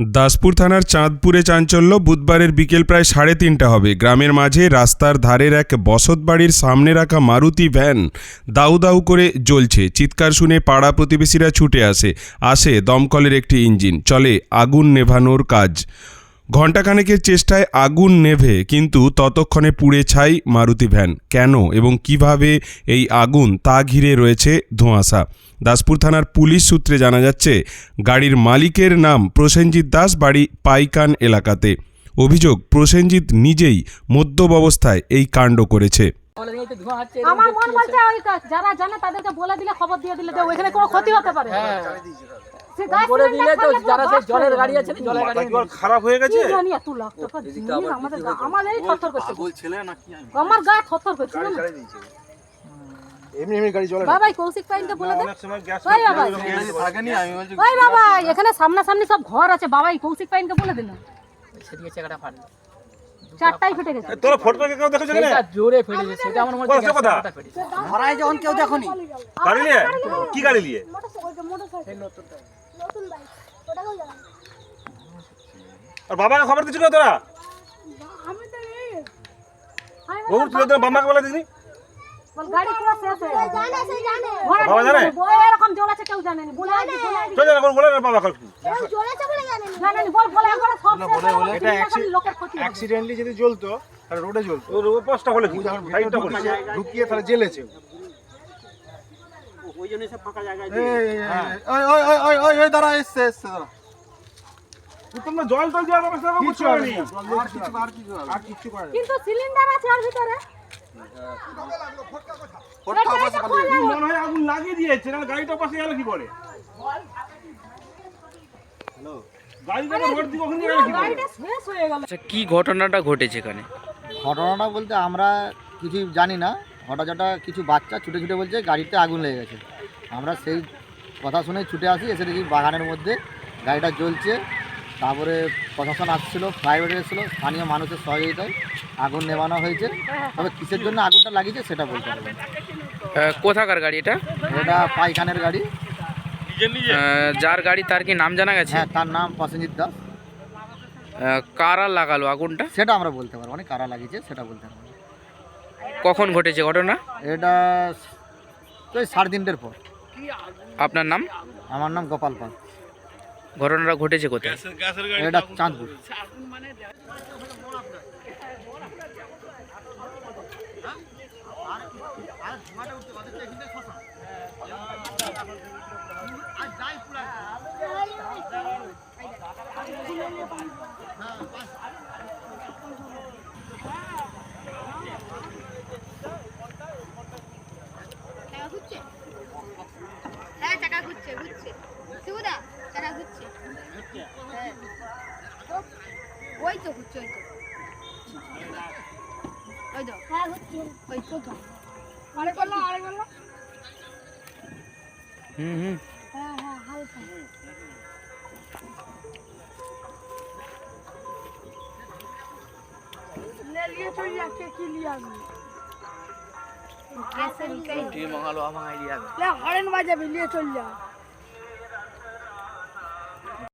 দাসপুর থানার চাঁদপুরে চাঞ্চল্য, বুধবারের বিকেল প্রায় সাড়ে তিনটা হবে। গ্রামের মাঝে রাস্তার ধারের এক বসত বাড়ির সামনে রাখা মারুতি ভ্যান দাউ দাউ করে জ্বলছে। চিৎকার শুনে পাড়া প্রতিবেশীরা ছুটে আসে আসে দমকলের একটি ইঞ্জিন। চলে আগুন নেভানোর কাজ। ঘণ্টাখানেকের চেষ্টায় আগুন নেভে কিন্তু ততক্ষণে পুড়ে ছাই মারুতি ভ্যান। কেন এবং কীভাবে এই আগুন তা ঘিরে রয়েছে ধোঁয়াশা? দাসপুর থানার পুলিশ সূত্রে জানা যাচ্ছে গাড়ির মালিকের নাম প্রসেনজিৎ দাস বাড়ি পাইকান এলাকাতে। অভিযোগ প্রসেনজিৎ নিজেই মদ্যপ অবস্থায় এই কাণ্ড করেছে। আমার মন বলছে যারা জানে তাদেরকে বলে দিলে খবর দিয়ে দিলে ওইখানে কোনো ক্ষতি হতে পারে। গাছ করে সিলিন্ডার দিলে তো যারা সেই জলের গাড়ি আছে জলের গাড়ি জল খারাপ হয়ে গেছে? কি জানি এত লাখ টাকা জিনিস আমাদের গা- থরথর করছে। পাগল ছেলে নাকি আমার গা থরথর করছে না এমনি এমনি গাড়ি চলে বাবাই কৌশিক পাইনকে বলে দে। অনেক সময় গ্যাস ওই বাবা থাকেনি আমি বলছি ওই বাবা এখানে সামনাসামনি সব ঘর আছে বাবাই কৌশিক পাইনকে বলে দিন সেদিকে চাকাটা ফাটলো। চারটাই ফেটে গেছে। তোরা ফটো কেউ দেখেছ কেন সেটা জোরে আমার মনে হচ্ছে কথা, যখন কেউ দেখনি। গাড়ি নিয়ে? কি গাড়ি নিয়ে? আর বাবাকে খবর দিচ্ছিল তোরা? বহু তুলে তোর বাবাকে বলে দিনি বাবা জানে? এরকম কেউ জানেনি বলে বলে। অ্যাক্সিডেন্টলি যদি জ্বলতো তাহলে রোডে জ্বলতো। ওর পোস্টটা হলে ঢুকিয়ে তাহলে জ্বেলেছে ওই জন্য সব ফাঁকা জায়গায় এই, এই, ওই, ওই, ওই, ওই, ওই, ওই, দাঁড়া, এসছে, এসছে, দাঁড়া। তোমরা জল টল দেওয়ার ব্যবস্থা করছ হবে না। না, আর কিছু আর কিছু আর কিচ্ছু করে কিন্তু সিলিন্ডার আছে ওর ভিতরে। ফটকা অবশ্য পালিয়ে গেছে। মনে হয় আগুন লাগিয়ে দিয়েছে না গাড়িটা পাশে গেল কি করে? গাড়িটা রোড দিকে ওখানে গেল কি করে গাড়িটা শেষ হয়ে গেল। আচ্ছা কি ঘটনাটা ঘটেছে এখানে? ঘটনাটা বলতে আমরা কিছু জানি না। হঠাৎ হঠাৎ কিছু বাচ্চা ছুটে ছুটে বলছে গাড়িতে আগুন লেগে গেছে। আমরা সেই কথা শুনে ছুটে আসি এসে দেখি বাগানের মধ্যে গাড়িটা জ্বলছে। তারপরে প্রশাসন আসছিল ফায়ার ব্রিগেড এসেছিল স্থানীয় মানুষের সহযোগিতায় আগুন নেভানো হয়েছে। তবে কিসের জন্য আগুনটা লাগিয়েছে সেটা বলতে পারব কোথাকার গাড়ি এটা? এটা পাইখানের গাড়ি। যার গাড়ি তার কি নাম জানা গেছে? হ্যাঁ তার নাম প্রসেনজিৎ দাস। কারা লাগালো আগুনটা? সেটা আমরা বলতে পারব না কারা লাগিয়েছে সেটা বলতে পারব। কখন ঘটেছে ঘটনা? এটা ওই সাড়ে তিনটের পর। আপনার নাম? আমার নাম গোপাল পাল। ঘটনাটা ঘটেছে কোথায়? এটা চাঁদপুর। চাকা হ্যাঁ চাকা ঘুরছে ঘুরছে। শিবুদা চাকা ঘুরছে। হ্যাঁ। ওই তো ঘুরছে ওই তো। ওই তো। হ্যাঁ ঘুরছে। ওই প্রথম আরে বলল আরে বলল। হুম হুম। হ্যাঁ হ্যাঁ হালকা। লিয়ে চল যাচ্ছে কি লিয়ে আসবি? গ্যাসের মঙ্গালো আমার আইডিয়া হরেন বাজাবি লিয়ে চল যা